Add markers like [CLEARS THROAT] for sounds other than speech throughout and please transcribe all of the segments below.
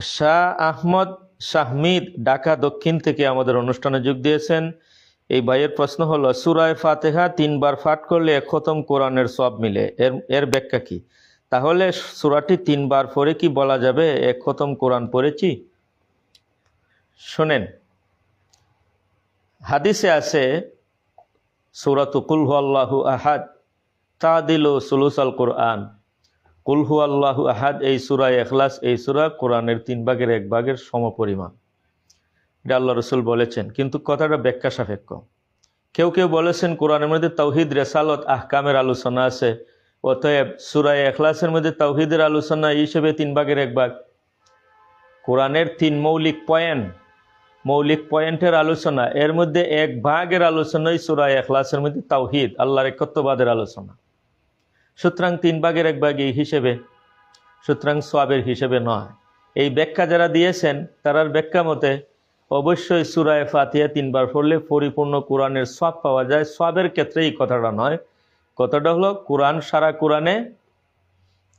শাহ আহমদ শাহমিদ ঢাকা দক্ষিণ থেকে আমাদের অনুষ্ঠানে যোগ দিয়েছেন। এই ভাইয়ের প্রশ্ন হলো, সুরায় ফাতেহা তিনবার পাঠ করলে এক খতম কোরআনের সব মিলে, এর এর ব্যাখ্যা কি? তাহলে সুরাটি তিনবার পরে কি বলা যাবে এক খতম কোরআন পড়েছি? শোনেন, হাদিসে আছে, সুরাত কুলহু আল্লাহু আহাদ তা দিল সুলুসাল কোরআন। কুলহু আল্লাহু আহাদ, এই সুরা এখলাস এই সুরা কোরআনের তিন ভাগের এক ভাগের সমপরিমাণ। এটা আল্লাহ রসুল বলেছেন, কিন্তু কথাটা ব্যাখ্যা সাপেক্ষ। কেউ কেউ বলেছেন কোরআনের মধ্যে তৌহিদ রেসালত, আহকামের আলোচনা আছে, অতএব সুরায় এখলাসের মধ্যে তৌহিদের আলোচনা হিসেবে তিন ভাগের এক ভাগ। কোরআনের তিন মৌলিক পয়েন্ট, মৌলিক পয়েন্টের আলোচনা, এর মধ্যে এক ভাগের আলোচনাই সুরায় এখলাসের মধ্যে তাওহিদ, আল্লাহর একত্ববাদের আলোচনা। সুতরাং তিন ভাগের এক ভাগ এই হিসেবে, সুতরাং সোয়াবের হিসেবে নয়। এই ব্যাখ্যা যারা দিয়েছেন, তারার ব্যাখ্যা মতে অবশ্যই সুরায় ফাতিয়া তিনবার পড়লে পরিপূর্ণ কোরআনের সব পাওয়া যায়। সবের ক্ষেত্রে এই কথাটা নয়। কথাটা হলো, কোরআন সারা কোরআনে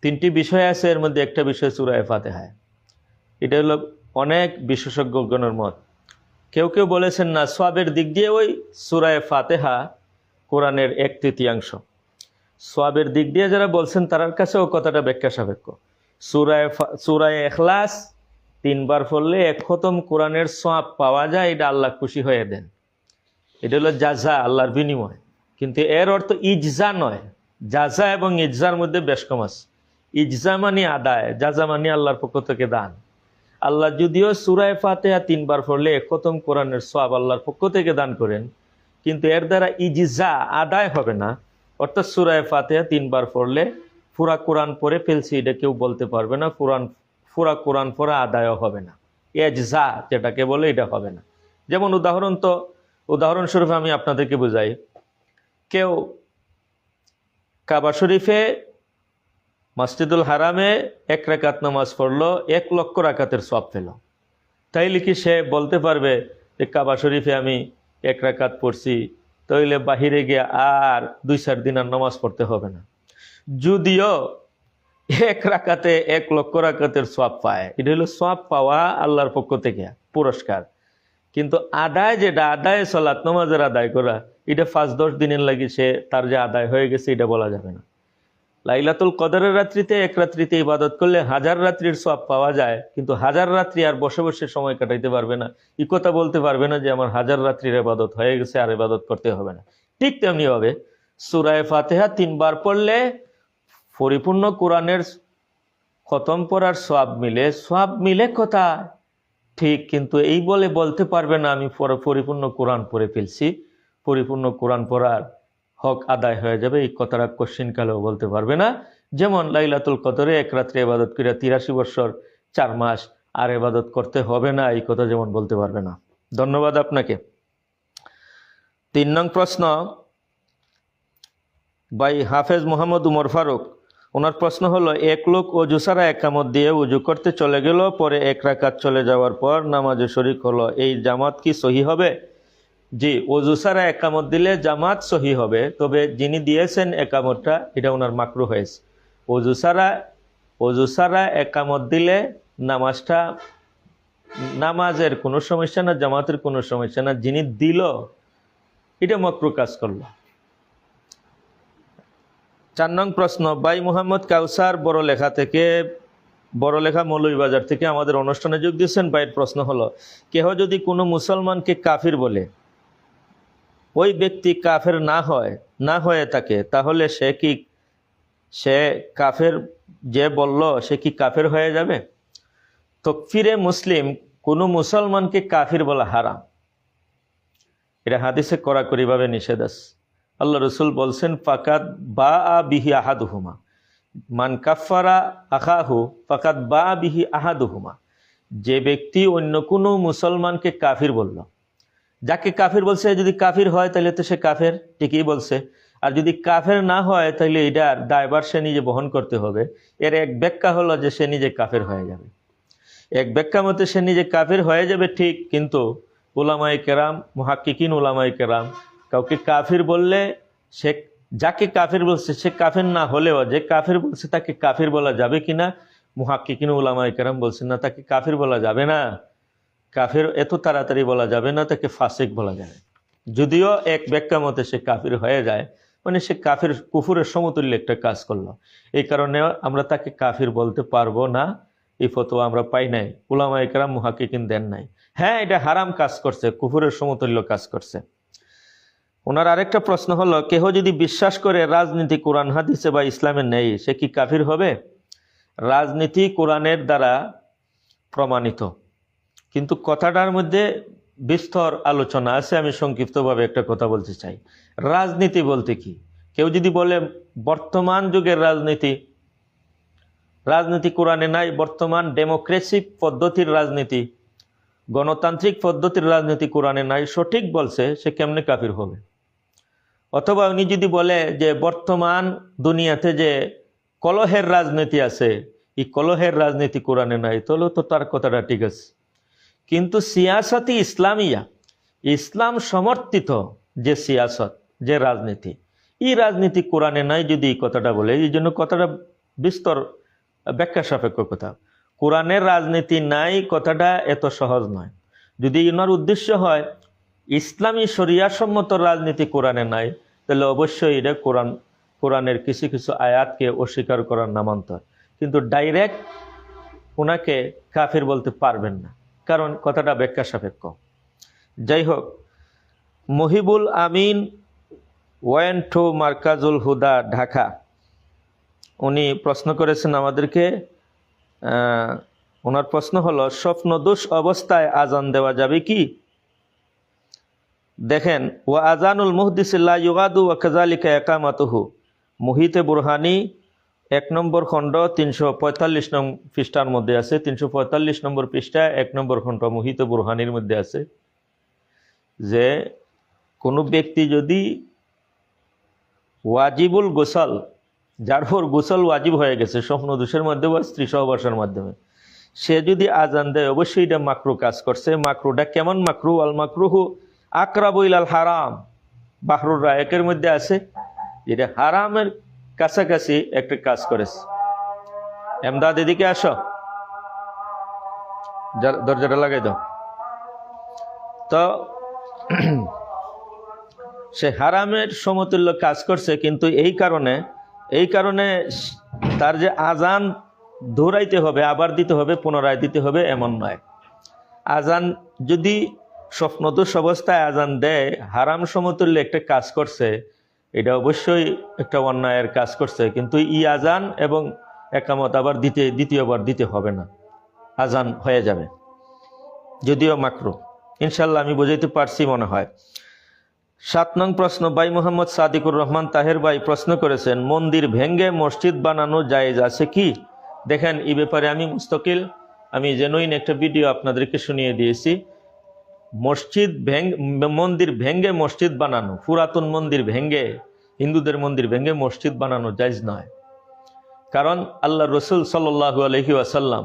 তিনটি বিষয় আছে, এর মধ্যে একটা বিষয় সুরায় ফাতেহায়। এটা হলো অনেক বিশেষজ্ঞগণের মত। কেউ কেউ বলেছেন না সবের দিক দিয়ে ওই সুরায় ফাতেহা কোরআনের এক তৃতীয়াংশ। সোয়াবের দিক দিয়ে যারা বলছেন তার কাছেও কথাটা ব্যাখ্যা সাপেক্ষ। সুরায় সুরায় এখলাস তিনবার পড়লে এক খতম কোরআনের সোয়াব পাওয়া যায়, এটা আল্লাহ খুশি হয়ে দেন। এটা হলো জাজা, আল্লাহর বিনিময়। কিন্তু এর অর্থ ইজজা নয়। জাজা এবং ইজজার মধ্যে বেশ কম আছে। ইজজা মানে আদায়, জাজা মানে আল্লাহর পক্ষ থেকে দান। আল্লাহ যদিও সুরায় ফাতেহা তিনবার পড়লে এক খতম কোরআনের সোয়াব আল্লাহর পক্ষ থেকে দান করেন, কিন্তু এর দ্বারা ইজিজা আদায় হবে না। অর্থাৎ সুরায় ফাতেহা তিনবার পড়লে ফুরা কোরআন পড়ে ফেলছি এটা কেউ বলতে পারবে না পুরান ফুরা কোরআন পড়া আদায়ও হবে না। এজজা যেটাকে বলে এটা হবে না। যেমন উদাহরণ তো উদাহরণস্বরূপ আমি আপনাদেরকে বুঝাই। কেউ কাবা শরীফে মসজিদুল হারামে এক রাকাত নামাজ পড়ল, এক লক্ষ রাকাতের সব পেল। তাইলে কি সে বলতে পারবে যে কাবা শরীফে আমি এক রাকাত পড়ছি তাইলে বাহিরে গিয়ে আর দুই, চার দিন আর নামাজ পড়তে হবে না। যদিও এক রাকাতে, এক লক্ষ রাকাতের সব পায়। এটা হলো সব পাওয়া আল্লাহর পক্ষ থেকে পুরস্কার। কিন্তু আদায় যেটা, আদায় সলাৎ নামাজের আদায় করা, এটা পাঁচ, দশ দিনের লাগিয়েছে সে তার যে আদায় হয়ে গেছে, এটা বলা যাবে না। লাইলাতুল কদরের রাত্রিতে এক রাত্রিতে ইবাদত করলে হাজার রাত্রির সব পাওয়া যায়, কিন্তু হাজার রাত্রি আর বসে বসে সময় কাটাইতে পারবে না। এই কথা বলতে পারবে না যে আমার হাজার রাত্রির ইবাদত হয়ে গেছে আর ইবাদত করতে হবে না। ঠিক তেমনি হবে সুরায় ফাতেহা তিনবার পড়লে পরিপূর্ণ কোরআনের খতম পড়ার সব মিলে সব মিলে কথা ঠিক, কিন্তু এই বলে বলতে পারবে না, আমি পরিপূর্ণ কোরআন পড়ে ফেলছি। পরিপূর্ণ কোরআন পড়ার হক আদায় হয়ে যাবে, এই কথাটা কোশ্চিন কালেও বলতে পারবে না। যেমন লাইলাতুল কদরে এক রাত্রে এবাদত করে তিরাশি বছর চার মাস আর এবাদত করতে হবে না, এই কথা যেমন বলতে পারবে না। ধন্যবাদ আপনাকে। তিন নং প্রশ্ন, বাই হাফেজ মোহাম্মদ উমর ফারুক, ওনার প্রশ্ন হলো, এক লোক অজু সারা একামত দিয়ে উজু করতে চলে গেল, পরে এক রাকাত চলে যাওয়ার পর নামাজে শরিক হলো, এই জামাত কি সহি হবে? জি অজু সারা একামত দিলে জামাত সহি হবে, তবে যিনি দিয়েছেন একামতটা, এটা ওনার মাকরু হয়েছে। অজু সারা অজু সারা একামত দিলে নামাজটা, নামাজের কোনো সমস্যা না, জামাতের কোনো সমস্যা না, যিনি দিল, এটা মকরু কাজ করল। চার নং প্রশ্ন বাই মোহাম্মদ কাউসার বড় লেখা থেকে বড় লেখা মৌলভীবাজার থেকে আমাদের অনুষ্ঠানে যোগ দিয়েছেন বাইয়ের প্রশ্ন হলো, কেহ যদি কোনো মুসলমানকে কাফির বলে ওই ব্যক্তি কাফের না হয়, না হয়ে থাকে, তাহলে সে কি, সে কাফের যে বলল, সে কি কাফের হয়ে যাবে? তকফিরে মুসলিম, কোনো মুসলমানকে কাফির বলা হারাম। এটা হাদিসে কড়াকড়িভাবে নিষেধ আছে। আল্লাহ রসুল বলছেন ফাকাত বা আ বিহি আহাদুহুমা। মান কাফারা আখাহু ফাকাত বা বিহি আহাদুহুমা। যে ব্যক্তি অন্য কোনো মুসলমানকে কাফির বলল যাকে কাফির বলছে, যদি কাফির হয় তাহলে তো সে কাফের, ঠিকই বলছে। আর যদি কাফের না হয় তাহলে এটার দায়বার সে নিজে বহন করতে হবে। এর এক ব্যাখ্যা হলো যে সে নিজে কাফের হয়ে যাবে। এক ব্যাখ্যা মতে সে নিজে কাফের হয়ে যাবে ঠিক, কিন্তু ওলামাই কেরাম, মহাক্কিকিন ওলামাই কেরাম, কাউকে কাফির বললে সে যাকে কাফির বলছে, সে কাফের না হলেও, যে কাফের বলছে তাকে কাফির বলা যাবে কিনা, মুহাক্কিকিন উলামায়ে কেরাম বলছেন না, তাকে কাফির বলা যাবে না। কাফির এত তাড়াতাড়ি বলা যাবে না, তাকে ফাসিক বলা যাবে যদিও এক ব্যাখ্যা মতে সে কাফির হয়ে যায় মানে সে কাফির কুফুরের সমতুল্য একটা কাজ করল। এই কারণে আমরা তাকে কাফির বলতে পারব না, এই ফতোয়া আমরা পাই নাই। উলামা একরাম মুহাকিকিন দেন নাই। হ্যাঁ এটা হারাম কাজ করছে, কুফুরের সমতুল্য কাজ করছে। ওনার আরেকটা প্রশ্ন হলো, কেহ যদি বিশ্বাস করে রাজনীতি কোরআন, হাদিসে বা ইসলামে নেই, সে কি কাফির হবে? রাজনীতি কোরআনের দ্বারা প্রমাণিত। কিন্তু কথাটার মধ্যে বিস্তর আলোচনা আছে, আমি সংক্ষিপ্তভাবে একটা কথা বলতে চাই। রাজনীতি বলতে কি? কেউ যদি বলে, বর্তমান যুগের রাজনীতি রাজনীতি কোরআনে নাই, বর্তমান ডেমোক্রেসিক পদ্ধতির রাজনীতি, গণতান্ত্রিক পদ্ধতির রাজনীতি কোরআনে নাই, সঠিক বলছে, সে কেমনে কাফির হবে? অথবা উনি যদি বলে যে, বর্তমান দুনিয়াতে যে কলহের রাজনীতি আছে, এই কলহের রাজনীতি কোরআনে নাই তাহলেও তো তার কথাটা ঠিক আছে। কিন্তু সিয়াসতি ইসলামিয়া, ইসলাম সমর্থিত যে সিয়াসত, যে রাজনীতি। এই রাজনীতি কোরআনে নাই যদি এই কথাটা বলে, এই জন্য কথাটা বিস্তর ব্যাখ্যা সাপেক্ষ কথা। কোরআনের রাজনীতি নাই কথাটা এত সহজ নয়। যদি ইনার উদ্দেশ্য হয়, ইসলামী শরিয়াসম্মত রাজনীতি কোরআনে নাই, তাহলে অবশ্যই এটা কোরআন, কোরআনের কিছু কিছু আয়াতকে অস্বীকার করার নামান্তর। কিন্তু ডাইরেক্ট ওনাকে কাফির বলতে পারবেন না। কারণ কথাটা ব্যাখ্যা সাপেক্ষ। যাই হোক, মহিবুল আমিন ওয়েন টু মার্কাজুল হুদা, ঢাকা। উনি প্রশ্ন করেছেন আমাদেরকে ওনার প্রশ্ন হলো, স্বপ্নদোষ অবস্থায় আজান দেওয়া যাবে কি? দেখেন ও আজানুল মুহদিসিল্লা ইউগাদু ও কাজালিকা একামাতুহু মুহিতে বুরহানি এক নম্বর খণ্ড তিনশো পঁয়তাল্লিশ নং পৃষ্ঠার মধ্যে আছে। তিনশো পঁয়তাল্লিশ নম্বর পৃষ্ঠা এক নম্বর খণ্ড মুহিত বুরহানির মধ্যে আছে যে, কোনো ব্যক্তি যদি ওয়াজিবুল গোসাল, যার পর গোসল ওয়াজিব হয়ে গেছে, স্বপ্ন দোষের মাধ্যমে বা স্ত্রী সহবাসের মাধ্যমে, সে যদি আজান দেয়, অবশ্যই এটা মাকরু কাজ করছে। মাকরুটা কেমন মাকরু? আল মাকরুহু আকরাবুল আল হারাম। বাহরুর রায়কের মধ্যে আছে। যেটা হারামের কাছাকাছি একটা কাজ করেছে। এমদাদ, এদিকে আসো। দরজাটা লাগাই দাও। তো, [CLEARS THROAT] সে হারামের সমতুল্য কাজ করছে, কিন্তু এই কারণে এই কারণে তার যে আজান দৌড়াইতে হবে, আবার দিতে হবে, পুনরায় দিতে হবে, এমন নয়। আজান যদি স্বপ্নদোষ অবস্থায় আজান দেয়, হারাম সমতুল্য একটা কাজ করছে এটা অবশ্যই একটা অন্যায়ের কাজ করছে, কিন্তু ই আজান এবং একামত আবার দিতে দ্বিতীয়বার দিতে হবে না। আজান হয়ে যাবে। যদিও মাকরু। ইনশাল্লাহ আমি বুঝাইতে পারছি মনে হয়। সাত নং প্রশ্ন, ভাই মোহাম্মদ সাদিকুর রহমান তাহের ভাই প্রশ্ন করেছেন, মন্দির ভেঙ্গে মসজিদ বানানো জায়েজ আছে কি? দেখেন, এই ব্যাপারে আমি মুস্তকিল। আমি জেনুইন একটা ভিডিও আপনাদেরকে শুনিয়ে দিয়েছি। মসজিদ মন্দির ভেঙ্গে মসজিদ বানানো, পুরাতন মন্দির ভেঙ্গে হিন্দুদের মন্দির ভেঙ্গে মসজিদ বানানো জায়জ নয়। কারণ আল্লাহ রসুল সাল্লাহু আলহি আসাল্লাম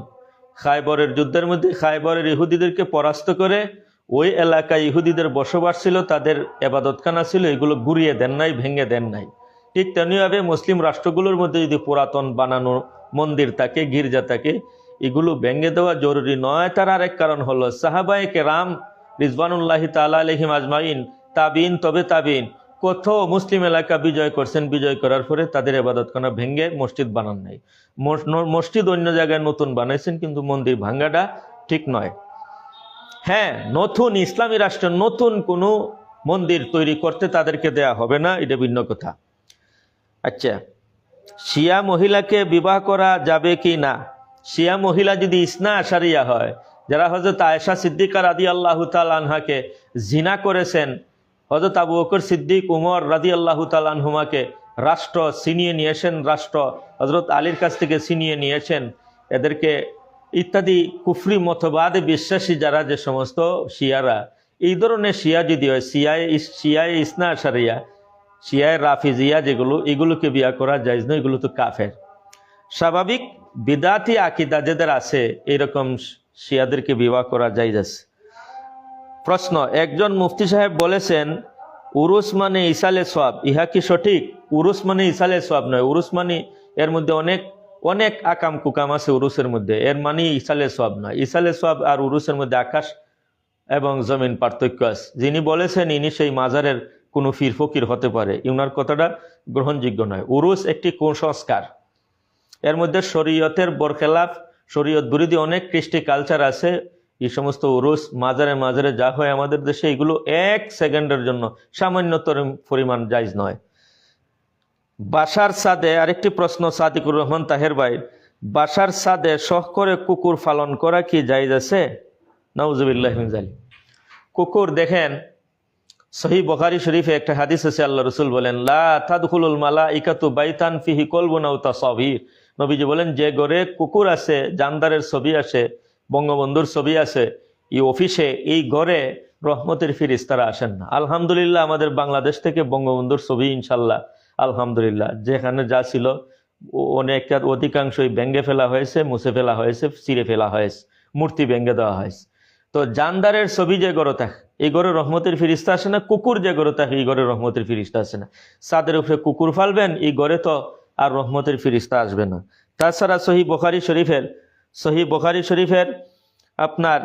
খায়বরের যুদ্ধের মধ্যে খায়বরের ইহুদিদেরকে পরাস্ত করে ওই এলাকায় ইহুদিদের বসবাস ছিল, তাদের এবাদতখানা ছিল, এগুলো ঘুরিয়ে দেন নাই, ভেঙে দেন নাই। ঠিক তেমনিভাবে মুসলিম রাষ্ট্রগুলোর মধ্যে যদি পুরাতন বানানো মন্দির থাকে, গির্জা থাকে, এগুলো ভেঙে দেওয়া জরুরি নয়। তার আরেক কারণ হলো সাহাবায়ে কেরাম রিজবানুল্লাহ তালা আলহিম আজমাইন, তাবিন, তবে তাবিন। কত মুসলিম এলাকা বিজয় করছেন, বিজয় করার পরে তাদের এবাদতখানা ভেঙে মসজিদ বানান নাই। মসজিদ অন্য জায়গায় নতুন বানাইছেন, কিন্তু মন্দির ভাঙ্গাটা ঠিক নয়। হ্যাঁ নতুন ইসলামী রাষ্ট্র, নতুন কোনো মন্দির তৈরি করতে তাদেরকে দেয়া হবে না, এটা ভিন্ন কথা। আচ্ছা শিয়া মহিলাকে বিবাহ করা যাবে কি না? শিয়া মহিলা যদি ইসনা আশারিয়া হয় যারা হজরত আয়েশা সিদ্দিকা রাদি আল্লাহ আনহাকে জিনা করেছেন হজরত আবু বকর সিদ্দিক, উমর রাদি আল্লাহ আনহুমাকে রাষ্ট্র ছিনিয়ে নিয়েছেন, রাষ্ট্র হজরত আলীর কাছ থেকে ছিনিয়ে নিয়েছেন। এদেরকে ইত্যাদি কুফরি মতবাদে বিশ্বাসী যারা, যে সমস্ত শিয়ারা, এই ধরনের শিয়া যদি হয় শিয়ায় শিয়ায় ইসনা আশারিয়া শিয়ায় রাফিজিয়া যেগুলো, এগুলোকে বিয়া করা যায় না এগুলো তো কাফের। স্বাভাবিক বিদাতি আকিদা যাদের আছে, এরকম শিয়াদেরকে বিবাহ করা যায় আছে। প্রশ্ন, একজন মুফতি সাহেব বলেছেন, উরুস মানে ইসালে সব ইহা কি সঠিক? উরুস মানে ইসালে সব নয়। উরুস মানে এর মধ্যে অনেক অনেক আকাম কুকাম আছে উরুসের মধ্যে। এর মানে ইসালে সব নয়। ইসালে সব আর উরুসের মধ্যে আকাশ এবং জমিন পার্থক্য আছে। যিনি বলেছেন, ইনি সেই মাজারের কোনো ফির ফকির হতে পারে। ইউনার কথাটা গ্রহণযোগ্য নয়। উরুস একটি কুসংস্কার। এর মধ্যে শরীয়তের বরখেলাফ শরীয়ত বিরোধী অনেক কৃষ্টি কালচার আছে। এই সমস্ত উরুস মাজারে মাজারে যা হয় আমাদের দেশে, এগুলো এক সেকেন্ডের জন্য সামান্যতর পরিমাণ জায়জ নয়। বাসার সাদে আরেকটি প্রশ্ন সাদিকুর রহমান তাহের ভাই, বাসার সাদে শখ করে কুকুর পালন করা কি জায়জ আছে? নওজুবিল্লাহ জালি কুকুর দেখেন, সহি বখারি শরীফে একটা হাদিস আছে, আল্লাহ রসুল বলেন, লা তাদখুলুল মালা ইকাতু বাইতান ফিহি কলবুনাউ তাসাবির। নবীজি বলেন, যে ঘরে কুকুর আছে, জানদারের ছবি আছে বঙ্গবন্ধুর ছবি আছে এই অফিসে, এই ঘরে রহমতের ফিরিস তারা আসেন না। আলহামদুলিল্লাহ, আমাদের বাংলাদেশ থেকে বঙ্গবন্ধুর ছবি, ইনশাল্লাহ, আলহামদুলিল্লাহ। যেখানে যা ছিল অনেকটা অধিকাংশই ভেঙ্গে ফেলা হয়েছে, মুছে ফেলা হয়েছে চিরে ফেলা হয়েছে, মূর্তি ভেঙ্গে দেওয়া হয়েছে। তো জানদারের ছবি যে গড়ে থাকে, এই গড়ে রহমতের ফিরিস্তা আসে না? কুকুর যে গড়ে থাকে, এই গড়ে রহমতের ফিরিস্তা আসে না। সাদের উপরে কুকুর ফালবেন, এই গড়ে তো আর রহমতের ফিরিস্তা আসবে না। তাছাড়া সহি বখারি শরীফের, সহি বখারি শরীফের আপনার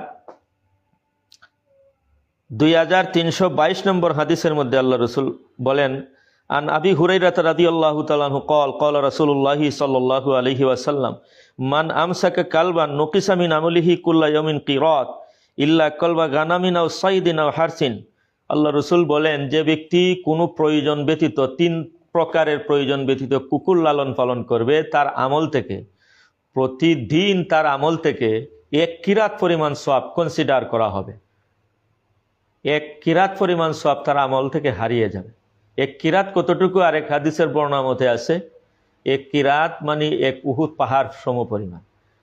দুই হাজার তিনশো বাইশ নম্বর হাদিসের মধ্যে আল্লাহ রসুল বলেন, আন আবি হুরাই হুরাইরাত রাদি আল্লাহ তালু কল কল রসুল্লাহি সাল্লাহ আলহি ওয়াসাল্লাম, মান আমসাকে কালবান নকিসামিন আমলিহি কি রথ ইল্লা কলবা গানামিন আও সাইদিন আও হারসিন। আল্লাহ রসুল বলেন, যে ব্যক্তি কোনো প্রয়োজন ব্যতীত তিন প্রকারের প্রয়োজন ব্যতীত কুকুর লালন পালন করবে, তার আমল থেকে, প্রতিদিন তার আমল থেকে এক কিরাত পরিমাণ সব কনসিডার করা হবে। এক কিরাত পরিমাণ সব তার আমল থেকে হারিয়ে যাবে। এক কিরাত কতটুকু? আর এক হাদিসের বর্ণনা মতে আছে, এক কিরাত মানে এক উহুদ পাহাড় সম পরিমাণ।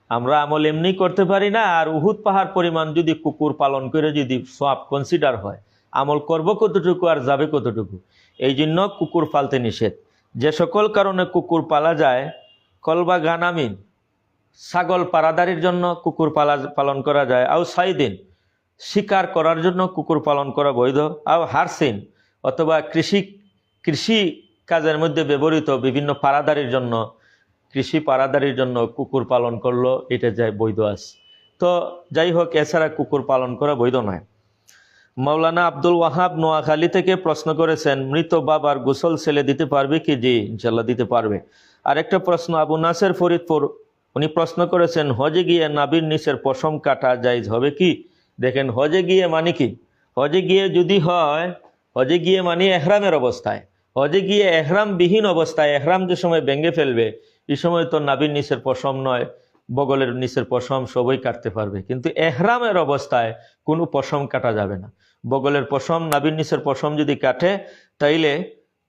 আমরা আমল এমনি করতে পারি না, আর উহুদ পাহাড় পরিমাণ যদি কুকুর পালন করে যদি সব কনসিডার হয়, আমল করব কতটুকু আর যাবে কতটুকু? এই জন্য কুকুর পালতে নিষেধ। যে সকল কারণে কুকুর পালা যায় কলবা গানামিন ছাগল পারাদারির জন্য কুকুর পালা, পালন করা যায়। আও সাইদিন, শিকার করার জন্য কুকুর পালন করা বৈধ। আও হারসিন, অথবা কৃষি কৃষি কাজের মধ্যে ব্যবহৃত বিভিন্ন পারাদারির জন্য, কৃষি পারাদারির জন্য কুকুর পালন করল, এটা যায় বৈধ আছে তো যাই হোক, এছাড়া কুকুর পালন করা বৈধ নয়। মাওলানা আব্দুল ওয়াহাব নোয়াখালী থেকে প্রশ্ন করেছেন, মৃত বাবার গোসল ছেলে দিতে পারবে কি? জি ইনশাল্লাহ দিতে পারবে। আরেকটা প্রশ্ন, আবু নাসের ফরিদপুর, উনি প্রশ্ন করেছেন, হজে গিয়ে নাবির নিচের পশম কাটা জায়জ হবে কি? দেখেন, হজে গিয়ে মানে কি? হজে গিয়ে যদি হয়, হজে গিয়ে মানে এহরামের অবস্থায়। হজে গিয়ে এহরাম বিহীন অবস্থায়, এহরাম যে সময় ভেঙে ফেলবে, এই সময় তো নাবির নিচের পশম নয়, বগলের নিচের পশম সবই কাটতে পারবে। কিন্তু এহরামের অবস্থায় কোনো পশম কাটা যাবে না। বগলের পশম নাবির নিচের পশম যদি কাটে, তাইলে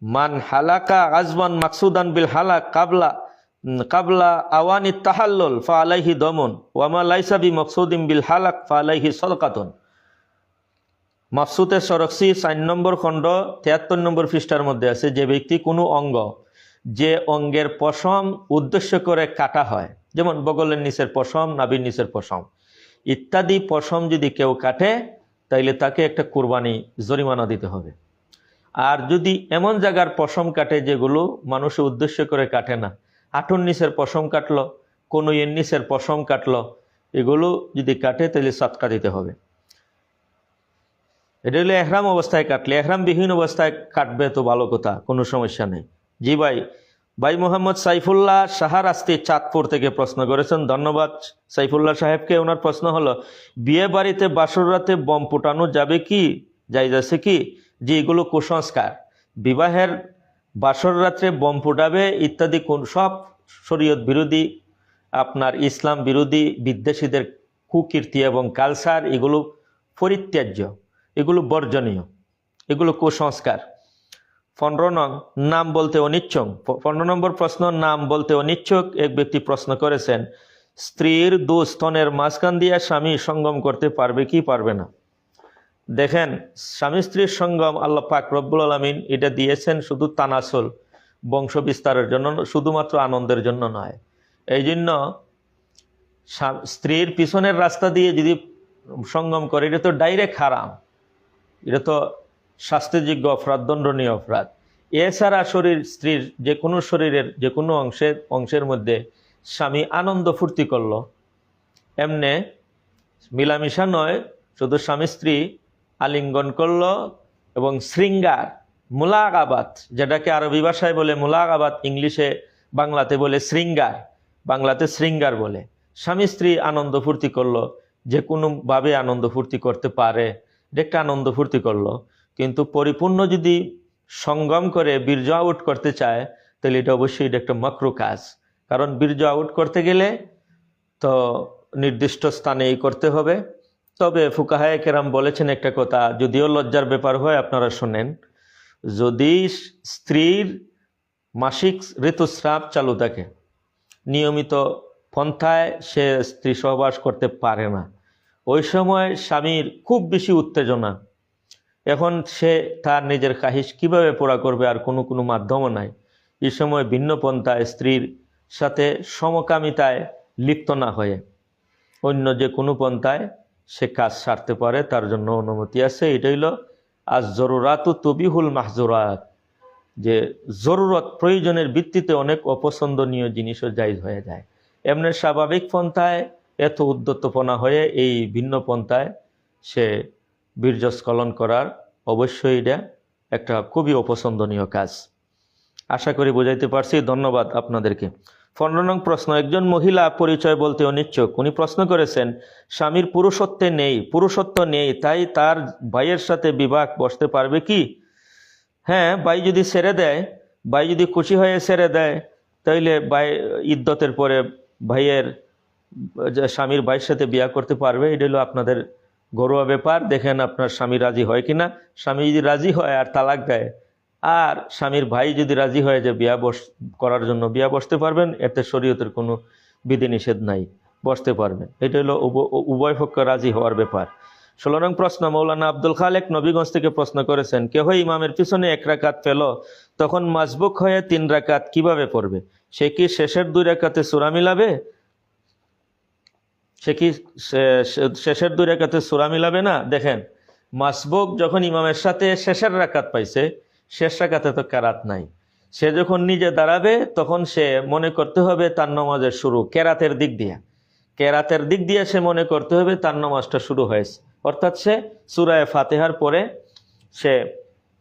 মান হালাকা আজমান মাকসুদান বিল হালাক কাবলা কাবলা আওয়ানি তাহাল্লুল ফা আলাইহি দমন ওয়ামা লাইসাবি মকসুদিম বিল হালাক ফা আলাইহি সদকাতন। মাফসুতে সরক্সি চার নম্বর খণ্ড, তিয়াত্তর নম্বর পৃষ্ঠার মধ্যে আছে, যে ব্যক্তি কোনো অঙ্গ, যে অঙ্গের পশম উদ্দেশ্য করে কাটা হয়, যেমন বগলের নিচের পশম নাবির নিচের পশম, ইত্যাদি পশম যদি কেউ কাটে তাইলে তাকে একটা কোরবানি জরিমানা দিতে হবে। আর যদি এমন জায়গার পশম কাটে যেগুলো মানুষের উদ্দেশ্য করে কাটে না নিচের পশম কাটলো, কোনো এর নিচের পশম কাটলো, এগুলো যদি কাটে তাহলে সাতকা দিতে হবে। এটা হলো এহরাম অবস্থায় কাটলে এহরাম বিহীন অবস্থায় কাটবে তো ভালো কথা, কোনো সমস্যা নেই। জি ভাই ভাই মোহাম্মদ সাইফুল্লাহ সাহার আস্তি চাঁদপুর থেকে প্রশ্ন করেছেন, ধন্যবাদ। সাইফুল্লাহ সাহেবকে ওনার প্রশ্ন হলো, বিয়ে বাড়িতে বাসর রাতে বম ফুটানো যাবে কি? যাই যাচ্ছে কি? যে এগুলো কুসংস্কার। বিবাহের বাসর রাত্রে বম ফুটাবে ইত্যাদি কোন সব শরীয়ত বিরোধী, আপনার ইসলাম বিরোধী, বিদ্বেষীদের কুকীর্তি এবং কালচার এগুলো পরিত্যাজ্য, এগুলো বর্জনীয়, এগুলো কুসংস্কার। পনেরো নং, নাম বলতে অনিচ্ছুক। পনেরো নম্বর প্রশ্ন, নাম বলতে অনিচ্ছুক, এক ব্যক্তি প্রশ্ন করেছেন, স্ত্রীর দু স্তনের মাঝখান দিয়ে স্বামী সঙ্গম করতে পারবে কি পারবে না? দেখেন, স্বামী স্ত্রীর সঙ্গম আল্লাহ পাক রব্বুল আলমিন এটা দিয়েছেন শুধু তানাসল, বংশ বিস্তারের জন্য, শুধুমাত্র আনন্দের জন্য নয়। এই জন্য স্ত্রীর পিছনের রাস্তা দিয়ে যদি সঙ্গম করে, এটা তো ডাইরেক্ট হারাম। এটা তো শাস্তিযোগ্য অপরাধ, দণ্ডনীয় অপরাধ। এছাড়া শরীর, স্ত্রীর যে কোনো শরীরের যে কোনো অংশের অংশের মধ্যে স্বামী আনন্দ ফুর্তি করল। এমনে মিলামিশা নয়, শুধু স্বামী স্ত্রী আলিঙ্গন করল এবং শৃঙ্গার, মুলাগাবাত, যেটাকে আরবি ভাষায় বলে মুলাগাবাত, ইংলিশে বাংলাতে বলে শৃঙ্গার, বাংলাতে শৃঙ্গার বলে। স্বামী স্ত্রী আনন্দ ফুর্তি করল, যে কোনোভাবে আনন্দ ফুর্তি করতে পারে এটা একটা আনন্দ ফুর্তি করল। কিন্তু পরিপূর্ণ যদি সঙ্গম করে বীর্য আউট করতে চায়, তাহলে এটা অবশ্যই এটা একটা মক্রু কাজ। কারণ বীর্য আউট করতে গেলে তো নির্দিষ্ট স্থানেই করতে হবে। তবে ফুকাহায় কেরাম বলেছেন একটা কথা, যদিও লজ্জার ব্যাপার হয়, আপনারা শোনেন, যদি স্ত্রীর মাসিক ঋতুস্রাব চালু থাকে, নিয়মিত পন্থায় সে স্ত্রী সহবাস করতে পারে না। ওই সময় স্বামীর খুব বেশি উত্তেজনা এখন সে তার নিজের কাহিস কীভাবে পোড়া করবে আর কোনো কোনো মাধ্যমও নাই। এ সময় ভিন্ন পন্থায় স্ত্রীর সাথে সমকামিতায় লিপ্ত না হয়ে অন্য যে কোনো পন্থায় সে কাজ সারতে পারে, তার জন্য অনুমতি আছে। এটা হইল আজ জরুরাত তবিহুল মাহজুরাত, যে জরুরত প্রয়োজনের ভিত্তিতে অনেক অপছন্দনীয় জিনিসও জায়জ হয়ে যায়। এমনি স্বাভাবিক পন্থায় এত উদ্যতপনা হয়ে এই ভিন্ন পন্থায় সে বীর্যস্খলন করার অবশ্যই এটা একটা খুবই অপছন্দনীয় কাজ। আশা করি বুঝাইতে পারছি, ধন্যবাদ আপনাদেরকে। পনেরো নং প্রশ্ন, একজন মহিলা পরিচয় বলতে অনিচ্ছুক উনি প্রশ্ন করেছেন, স্বামীর পুরুষত্বে নেই, পুরুষত্ব নেই, তাই তার ভাইয়ের সাথে বিবাহ বসতে পারবে কি? হ্যাঁ ভাই যদি ছেড়ে দেয়, ভাই যদি খুশি হয়ে ছেড়ে দেয়, তাইলে ভাই ইদ্যতের পরে ভাইয়ের স্বামীর ভাইয়ের সাথে বিয়া করতে পারবে, এটা হলো আপনাদের ঘরোয়া ব্যাপার, দেখেন আপনার স্বামী রাজি হয় কিনা। স্বামী যদি রাজি হয় আর তালাক দেয়, আর স্বামীর ভাই যদি রাজি হয় যে বিয়া বস, করার জন্য বিয়া বসতে পারবেন, এতে শরীয়তের কোনো বিধিনিষেধ নাই, বসতে পারবেন। এটা হলো উভ- উভয় পক্ষ রাজি হওয়ার ব্যাপার। ষোলো নং প্রশ্ন, মৌলানা আব্দুল খালেক নবীগঞ্জ থেকে প্রশ্ন করেছেন কেহ ইমামের পিছনে এক রাকাত পেল তখন মাজবুক হয়ে তিন রাকাত কীভাবে পড়বে? সে কি শেষের দুই রাকাতে সুরা মিলাবে? সে কি শেষের দুই রেখাতে সুরা মিলাবে না? দেখেন, মাসবুক যখন ইমামের সাথে শেষের রাকাত পাইছে, শেষ রাকাতে তো কারাত নাই। সে যখন নিজে দাঁড়াবে, তখন সে মনে করতে হবে তার নমাজের শুরু কেরাতের দিক দিয়ে। কেরাতের দিক দিয়ে সে মনে করতে হবে তার নামাজটা শুরু হয়েছে। অর্থাৎ সে সুরায় ফাতেহার পরে সে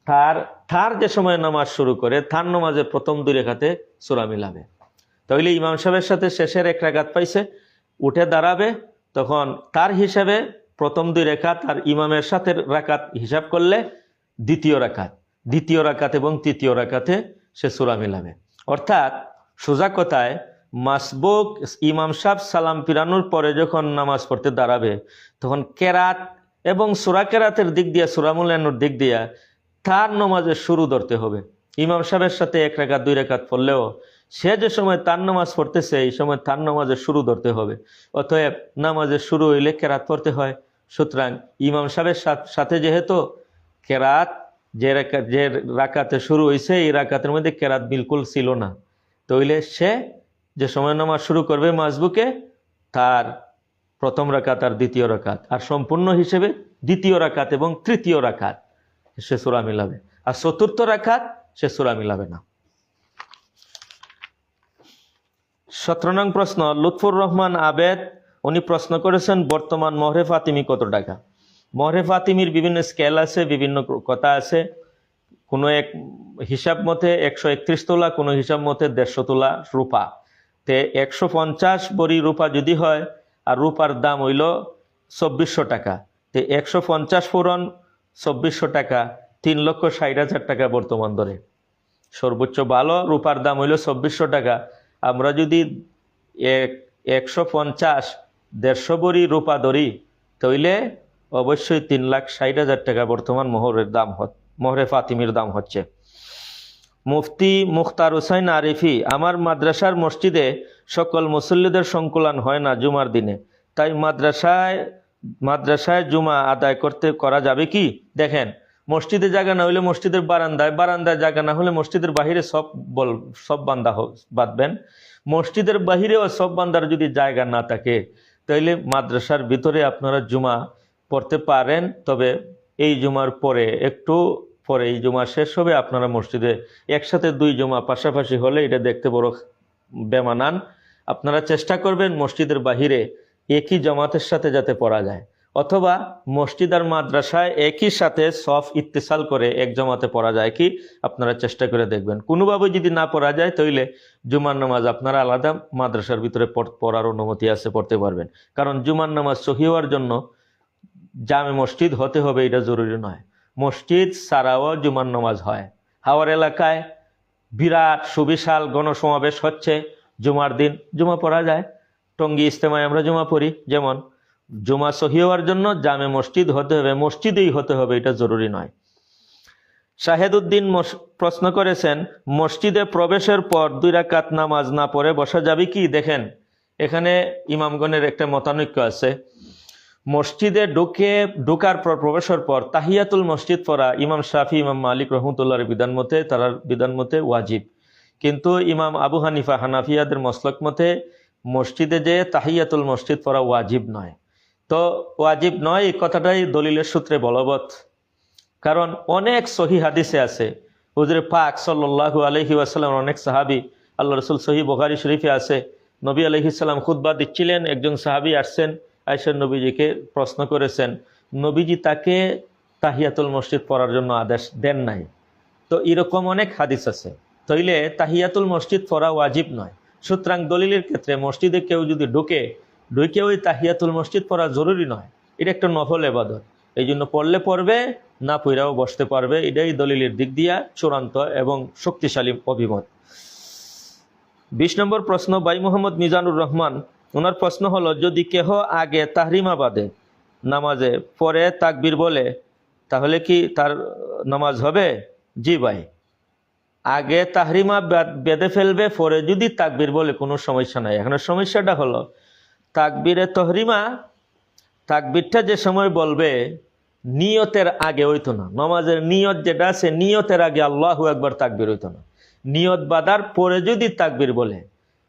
তার তার যে সময় নামাজ শুরু করে, তার নামাজের প্রথম দুই রেখাতে সুরা মিলাবে। তাহলে ইমাম সাহেবের সাথে শেষের এক রাকাত পাইছে উঠে দাঁড়াবে, তখন তার হিসাবে প্রথম দুই রেখাত আর ইমামের সাথে রাকাত হিসাব করলে দ্বিতীয় রাকাত দ্বিতীয় রাকাত এবং তৃতীয় রাকাতে সে সুরা মিলাবে। অর্থাৎ সোজা কথায় মাসবুক ইমাম সাহ সালাম পিরানোর পরে যখন নামাজ পড়তে দাঁড়াবে, তখন কেরাত এবং সুরা কেরাতের দিক দিয়ে, সুরা মূল্যায়নের দিক দিয়া তার নামাজের শুরু ধরতে হবে। ইমাম সাহেবের সাথে এক রেখাত দুই রেখাত পড়লেও সে যে সময় তার নামাজ পড়তেছে, এই সময় তার নামাজের শুরু ধরতে হবে। অতএব নামাজের শুরু হইলে কেরাত পড়তে হয়। সুতরাং ইমাম সাহেবের সাথ- যেহেতু কেরাত, যে রাকাত যে রাকাতে শুরু হয়েছে এই রাকাতের মধ্যে কেরাত বিলকুল ছিল না। তইলে সে যে সময় নামাজ শুরু করবে মাজবুকে তার প্রথম রাকাত আর দ্বিতীয় রাকাত। আর সম্পূর্ণ হিসেবে দ্বিতীয় রাকাত এবং তৃতীয় রাকাত সে সুরা মিলাবে। আর চতুর্থ রাখাত সে সুরা মিলাবে না। সতেরো নং প্রশ্ন, লুৎফুর রহমান আবেদ, উনি প্রশ্ন করেছেন, বর্তমান মহরে ফাতিমি কত টাকা? মহরে ফাতিমির বিভিন্ন স্কেল আছে, বিভিন্ন কথা আছে। কোনো এক হিসাব মতে একশো একত্রিশ তোলা, কোনো হিসাব মতে দেড়শো তোলা রূপা। তে একশো পঞ্চাশ বড়ি রূপা যদি হয়, আর রূপার দাম হইল চব্বিশশো টাকা। তে একশো পঞ্চাশ পূরণ, চব্বিশশো টাকা, তিন লক্ষ ষাট হাজার টাকা বর্তমান দরে। সর্বোচ্চ ভালো, রূপার দাম হইল চব্বিশশো টাকা। আমরা যদি এক, একশো পঞ্চাশ দেড়শো বড়ি রূপা ধরি, তইলে অবশ্যই তিন লাখ ষাট হাজার টাকা বর্তমান মোহরের দাম মোহরে ফাতিমির দাম হচ্ছে। মুফতি মুখতার হুসাইন আরিফি, আমার মাদ্রাসার মসজিদে সকল মুসল্লিদের সংকুলন হয় না জুমার দিনে, তাই মাদ্রাসায় মাদ্রাসায় জুমা আদায় করতে করা যাবে কি? দেখেন মসজিদে জায়গা না হলে মসজিদের বারান্দায় বারান্দায় জায়গা না হলে মসজিদের বাহিরে সব বল, সব বান্দা বাঁধবেন। মসজিদের বাহিরেও সব বান্দার যদি জায়গা না থাকে, তাইলে মাদ্রাসার ভিতরে আপনারা জুমা পড়তে পারেন। তবে এই জুমার পরে, একটু পরে এই জুমা শেষ হবে, আপনারা মসজিদে একসাথে দুই জুমা পাশাপাশি হলে এটা দেখতে বড় বেমানান। আপনারা চেষ্টা করবেন মসজিদের বাহিরে একই জমাতের সাথে যাতে পড়া যায়। অথবা মসজিদ আর মাদ্রাসায় একই সাথে সফ ইত্তেসাল করে এক জমাতে পড়া যায় কি? আপনারা চেষ্টা করে দেখবেন। কোনোভাবে যদি না পড়া যায়, তাইলে জুমার নামাজ আপনারা আলাদা, মাদ্রাসার ভিতরে পড়- পড়ার অনুমতি আছে, পড়তে পারবেন। কারণ জুমার নামাজ সহি হওয়ার জন্য জামে মসজিদ হতে হবে, এটা জরুরি নয়। মসজিদ ছাড়াও জুমার নামাজ হয়। হাওয়ার এলাকায় বিরাট সুবিশাল গণসমাবেশ হচ্ছে জুমার দিন। জুমা পড়া যায়। টঙ্গী ইস্তেমায় আমরা জুমা পড়ি, যেমন জুমা সহি হওয়ার জন্য জামে মসজিদ হতে হবে, মসজিদেই হতে হবে, এটা জরুরি নয়। শাহেদুদ্দিন প্রশ্ন করেছেন, মসজিদে প্রবেশের পর দুই রাকাত নামাজ না পড়ে বসা যাবে কি? দেখেন, এখানে ইমামগণের একটা মতানৈক্য আছে। মসজিদে ঢুকে, ঢুকার পর, প্রবেশের পর তাহিয়াতুল মসজিদ পড়া ইমাম শাফি, ইমাম মালিক রহমতুল্লাহর বিধান মতে, তার বিধান মতে ওয়াজিব। কিন্তু ইমাম আবু হানিফা হানাফিয়াদের মসলক মতে, মসজিদে যে তাহিয়াতুল মসজিদ পড়া ওয়াজিব নয়। তো ওয়াজিব নয়, এই কথাটাই দলিলের সূত্রে বলবৎ। কারণ অনেক সহি হাদিসে আছে, হুজুরে পাক সাল্লাহু আলহি ওয়াসাল্লাম অনেক সাহাবি, আল্লাহ রসুল সহি বখারি শরীফে আছে, নবী আলহিসাল্লাম খুদ্া দিচ্ছিলেন, একজন সাহাবি আসছেন আয়সার নবীজিকে প্রশ্ন করেছেন, নবীজি তাকে তাহিয়াতুল মসজিদ পড়ার জন্য আদেশ দেন নাই। তো এরকম অনেক হাদিস আছে। তইলে তাহিয়াতুল মসজিদ পড়া ওয়াজিব নয়। সুতরাং দলিলের ক্ষেত্রে মসজিদে কেউ যদি ঢুকে ঢুকে ওই তাহিয়াতুল মসজিদ পড়া জরুরি নয়। এটা একটা নফল এবাদত। এই জন্য পড়লে পড়বে, না পইরাও বসতে পারবে। এটাই দলিলের দিক দিয়া চূড়ান্ত এবং শক্তিশালী অভিমত। বিশ নম্বর প্রশ্ন বাই মোহাম্মদ মিজানুর রহমান ওনার প্রশ্ন হলো, যদি কেহ আগে তাহরিমা বাদে নামাজে পরে তাকবির বলে, তাহলে কি তার নামাজ হবে? জি ভাই। আগে তাহরিমা বেঁধে ফেলবে, পরে যদি তাকবির বলে, কোনো সমস্যা নাই। এখন সমস্যাটা হলো তাকবিরে তহরিমা, তাকবিরটা যে সময় বলবে, নিয়তের আগে হইতো না। নমাজের নিয়ত যেটা আছে, নিয়তের আগে আল্লাহু একবার তাকবির হইতো না। নিয়ত বাদার পরে যদি তাকবির বলে,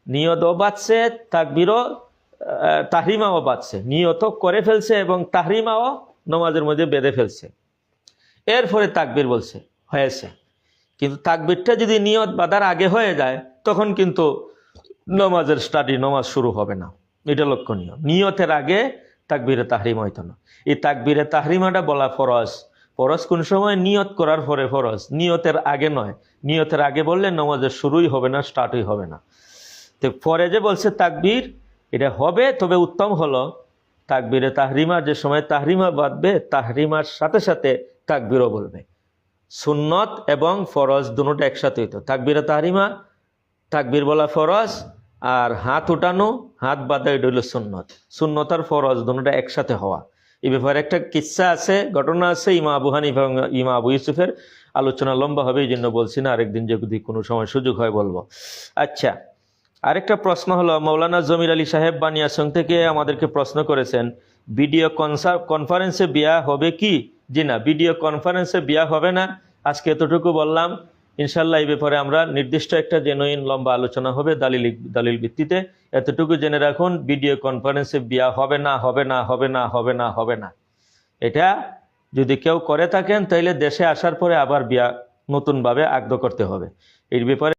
নিয়তও বাঁচছে তাকবিরও তাহরিমাও বাঁচছে নিয়তও করে ফেলছে এবং তাহরিমাও নমাজের মধ্যে বেঁধে ফেলছে। এরপরে তাকবির বলছে, হয়েছে। কিন্তু তাকবিরটা যদি নিয়ত বাদার আগে হয়ে যায়, তখন কিন্তু নমাজের স্টাডি নমাজ শুরু হবে না। এটা লক্ষণীয়। নিয়তের আগে তাকবিরে তাহরিমা হইতো না। এই তাকবিরে তাহরিমাটা বলা ফরজ। ফরজ কোন সময়? নিয়ত করার পরে ফরজ। নিয়তের আগে নয়। নিয়তের আগে বললে নমাজের শুরুই হবে না, স্টার্টই হবে না। তো পরে যে বলছে তাকবির, এটা হবে, তবে উত্তম হলো তাকবিরে তাহরিমা। যে সময় তাহরিমা বাঁধবে, তাহরিমার সাথে সাথে তাকবিরও বলবে। সুন্নত এবং ফরজ দুটোটা একসাথে হইতো। তাকবিরে তাহরিমা, তাকবির বলা ফরজ, আর হাত উঠানো হাত বাঁধা, এটা হইল সুন্নত। সুন্নত আর ফরজ, দুটোটা একসাথে হওয়া। এ ব্যাপারে একটা কিচ্ছা আছে, ঘটনা আছে ইমা আবু হানিফ এবং ইমা আবু ইউসুফের। আলোচনা লম্বা হবে এই জন্য বলছি না, আরেকদিন যদি কোনো সময় সুযোগ হয় বলব। আচ্ছা আরেকটা প্রশ্ন হলো মৌলানা জমির আলী সাহেব বানিয়াসং থেকে আমাদেরকে প্রশ্ন করেছেন, ভিডিও কনসার কনফারেন্সে বিয়া হবে কি? জি না, ভিডিও কনফারেন্সে বিয়া হবে না, আজকে এতটুকু বললাম। ইনশাল্লাহ এই ব্যাপারে আমরা নির্দিষ্ট একটা জেনুইন লম্বা আলোচনা হবে দালিল দালিল ভিত্তিতে। এতটুকু জেনে রাখুন ভিডিও কনফারেন্সে বিয়া হবে না হবে না হবে না হবে না হবে না। এটা যদি কেউ করে থাকেন তাহলে দেশে আসার পরে আবার বিয়া নতুনভাবে আগ্রহ করতে হবে। এর ব্যাপারে